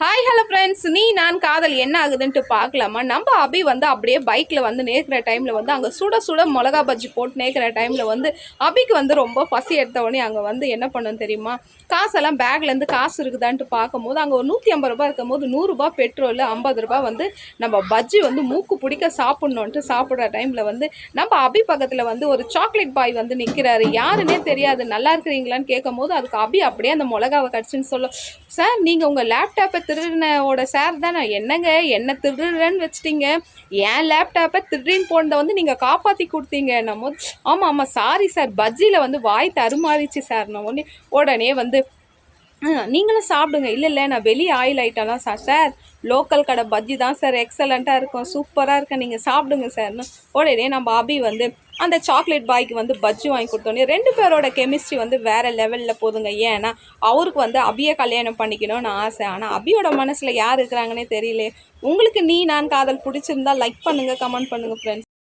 Hi hello friends நீ நான் காதல் என்ன ஆகுதுன்ட்டு பார்க்கலாமா? நம்ம அபி வந்து அப்படியே பைக்கில் வந்து நேர்க்கிற டைமில் வந்து அங்கே சுட சுட மிளகா பஜ்ஜி போட்டு நேர்க்கிற டைமில் வந்து அபிக்கு வந்து ரொம்ப பசி எடுத்தவொடனே அங்கே வந்து என்ன பண்ணணும் தெரியுமா? காசெல்லாம் பேக்லேருந்து காசு இருக்குதான்ட்டு பார்க்கும்போது அங்கே ஒரு நூற்றி ஐம்பது ரூபா இருக்கும்போது நூறுரூபா பெட்ரோல் ஐம்பது ரூபா வந்து நம்ம பஜ்ஜி வந்து மூக்கு பிடிக்க சாப்பிட்ணுன்ட்டு சாப்பிட்ற டைமில் வந்து நம்ம அபி பக்கத்தில் வந்து ஒரு சாக்லேட் பாய் வந்து நிற்கிறாரு யாருன்னே தெரியாது. நல்லா இருக்கிறீங்களான்னு கேட்கும்போது அதுக்கு அபி அப்படியே அந்த மிளகாவை கடிச்சுன்னு சொல்ல சார் நீங்கள் உங்கள் லேப்டாப்பை திருடினோட சார் தானே? என்னங்க? என்ன திருடுறேன்னு வச்சிட்டீங்க. என் லேப்டாப்பை திருடின்னு போனதை வந்து நீங்கள் காப்பாற்றி கொடுத்தீங்க நம்ம ஆமாம் ஆமாம் சாரி சார். பஜ்ஜியில் வந்து வாய் தருமாறிச்சு சார். நம்ம உடனே உடனே வந்து நீங்களும் சாப்பிடுங்க. இல்லை இல்லை நான் வெளியே ஆயில் ஐட்டம் தான் சார் சார் லோக்கல் கடை பஜ்ஜி தான் சார் எக்ஸலண்ட்டாக இருக்கும். சூப்பராக இருக்கும் நீங்கள் சாப்பிடுங்க சார்னு உடனே நம்ம அபி வந்து அந்த சாக்லேட் பாய்க்கு வந்து பஜ்ஜி வாங்கி கொடுத்தோன்னே ரெண்டு பேரோட கெமிஸ்ட்ரி வந்து வேறு லெவலில் போதுங்க. ஏன்னா அவருக்கு வந்து அபியை கல்யாணம் பண்ணிக்கணும்னு ஆசை. ஆனால் அபியோட மனசில் யார் இருக்கிறாங்கன்னே தெரியல உங்களுக்கு நீ நான் காதல் பிடிச்சிருந்தா லைக் பண்ணுங்கள் கமெண்ட் பண்ணுங்கள் ஃப்ரெண்ட்ஸ்